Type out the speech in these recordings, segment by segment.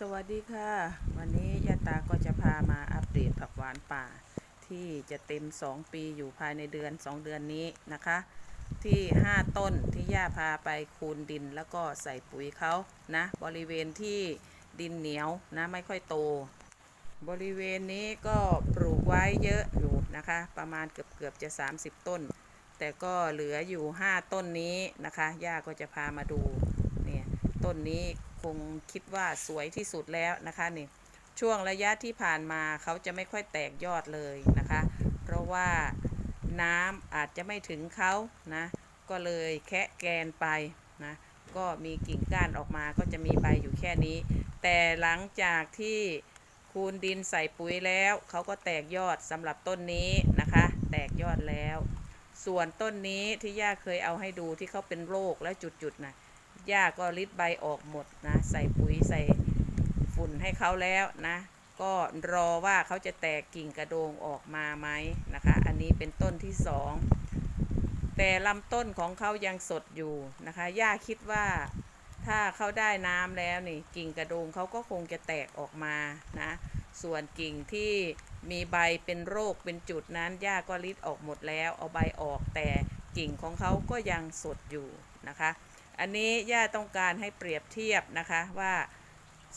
สวัสดีค่ะ วันนี้ยาตาก็จะพามาอัปเดตผักหวานป่า ที่จะเต็ม 2 ปีอยู่ภายในเดือน 2 เดือนนี้นะคะ ที่ 5 ต้นที่ย่าพาไปคูนดินแล้วก็ใส่ปุ๋ยเขานะ บริเวณที่ดินเหนียวนะไม่ค่อยโต บริเวณนี้ก็ปลูกไว้เยอะอยู่นะคะ ประมาณเกือบเกือบจะ 30 ต้น แต่ก็เหลืออยู่ 5 ต้นนี้นะคะย่าก็จะพามาดู ต้นนี้คงคิดว่าสวยที่สุดแล้วนะคะนี่ช่วงระยะที่ผ่านมาเขาจะไม่ค่อยแตกยอดเลยนะคะ เพราะว่าน้ำอาจจะไม่ถึงเขานะก็เลยแคะแกนไปนะก็มีกิ่งก้านออกมาก็จะมีใบอยู่แค่นี้ แต่หลังจากที่คูนดินใส่ปุ๋ยแล้วเขาก็แตกยอดสำหรับต้นนี้นะคะ แตกยอดแล้ว ส่วนต้นนี้ที่ย่าเคยเอาให้ดูที่เขาเป็นโรคและจุดๆนะ ย่าก็ริดใบออกหมดนะ ใส่ปุ๋ยใส่ฝุ่นให้เขาแล้วนะ ก็รอว่าเขาจะแตกกิ่งกระโดงออกมาไหมนะคะ อันนี้เป็นต้นที่สองแต่ลำต้นของเขายังสดอยู่นะคะย่าคิดว่าถ้าเขาได้น้ำแล้วนี่กิ่งกระโดงเขาก็คงจะแตกออกมานะ ส่วนกิ่งที่มีใบเป็นโรคเป็นจุดนั้นหญ้าก็ริดออกหมดแล้ว เอาใบออกแต่กิ่งของเขาก็ยังสดอยู่นะคะ อันนี้ย่าต้องการให้เปรียบเทียบนะคะว่า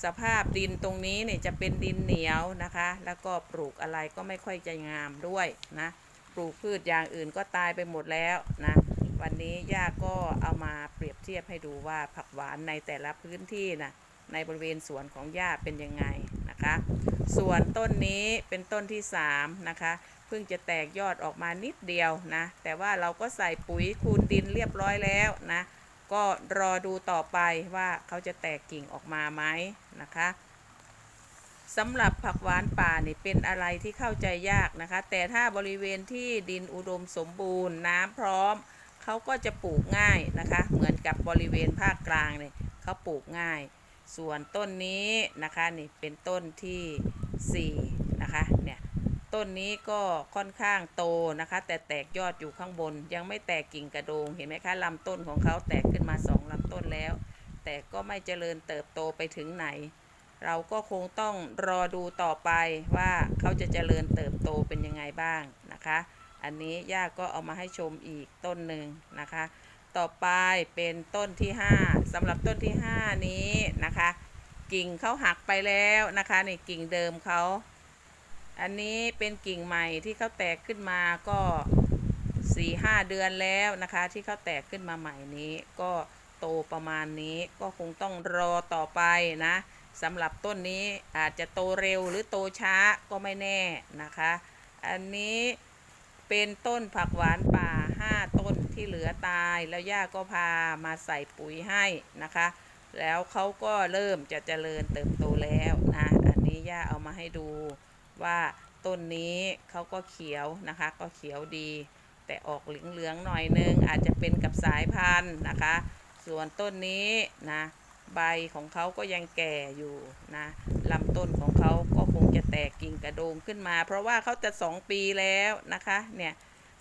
สภาพดินตรงนี้เนี่ยจะเป็นดินเหนียวนะคะ แล้วก็ปลูกอะไรก็ไม่ค่อยจะงามด้วยนะปลูกพืชอย่างอื่นก็ตายไปหมดแล้วนะวันนี้ย่าก็เอามาเปรียบเทียบให้ดูว่าผักหวานในแต่ละพื้นที่นะในบริเวณสวนของย่าเป็นยังไงนะคะ ส่วนต้นนี้เป็นต้นที่3นะคะเพิ่งจะแตกยอดออกมานิดเดียวนะแต่ว่าเราก็ใส่ปุ๋ยคูนดินเรียบร้อยแล้วนะ ก็รอดูต่อไปว่าเขาจะแตกกิ่งออกมาไหมนะคะสำหรับผักหวานป่านี่เป็นอะไรที่เข้าใจยากนะคะ แต่ถ้าบริเวณที่ดินอุดมสมบูรณ์น้ำพร้อม เขาก็จะปลูกง่ายนะคะ เหมือนกับบริเวณภาคกลางเนี่ยเขาปลูกง่าย ส่วนต้นนี้นะคะนี่เป็นต้นที่ 4 นะคะ ต้นนี้ก็ค่อนข้างโตนะคะ แต่แตกยอดอยู่ข้างบน ยังไม่แตกกิ่งกระโดง เห็นไหมคะลำต้นของเขาแตกขึ้นมาสองลำต้นแล้ว แต่ก็ไม่เจริญเติบโตไปถึงไหน เราก็คงต้องรอดูต่อไปว่าเขาจะเจริญเติบโตเป็นยังไงบ้างนะคะ อันนี้ย่าก็เอามาให้ชมอีกต้นหนึ่งนะคะ ต่อไปเป็นต้นที่ 5สำหรับต้นที่ 5 นี้นะคะ กิ่งเขาหักไปแล้วนะคะนี่กิ่งเดิมเขา อันนี้เป็นกิ่งใหม่ที่เขาแตกขึ้นมาก็4ีหเดือนแล้วนะคะ ที่เขาแตกขึ้นมาใหม่นี้ ก็โตประมาณนี้ก็คงต้องรอต่อไปนะสำหรับต้นนี้อาจจะโตเร็วหรือโตช้าก็ไม่แน่นะคะ อันนี้เป็นต้นผักหวานป่า 5 ต้นที่เหลือตายแล้วย่าก็พามาใส่ปุ๋ยให้นะคะ แล้วเขาก็เริ่มจะเจริญเติบโตแล้วนะ อันนี้ย่าเอามาให้ดู ว่าต้นนี้เขาก็เขียวนะคะ ก็เขียวดี แต่ออกเหลืองๆหน่อยนึง อาจจะเป็นกับสายพันธุ์นะคะ ส่วนต้นนี้นะใบของเขาก็ยังแก่อยู่นะลำต้นของเขาก็คงจะแตกกิ่งกระโดงขึ้นมา เพราะว่าเขาจะสองปีแล้วนะคะเนี่ย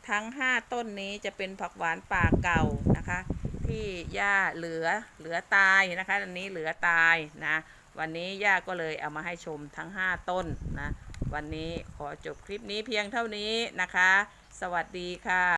ทั้ง 5 ต้นนี้จะเป็นผักหวานป่าเก่านะคะ ที่ย่าเหลือเหลือตายนะคะอันนี้เหลือตายนะวันนี้ย่าก็เลยเอามาให้ชมทั้ง 5 ต้นนะ วันนี้ขอจบคลิปนี้เพียงเท่านี้นะคะ สวัสดีค่ะ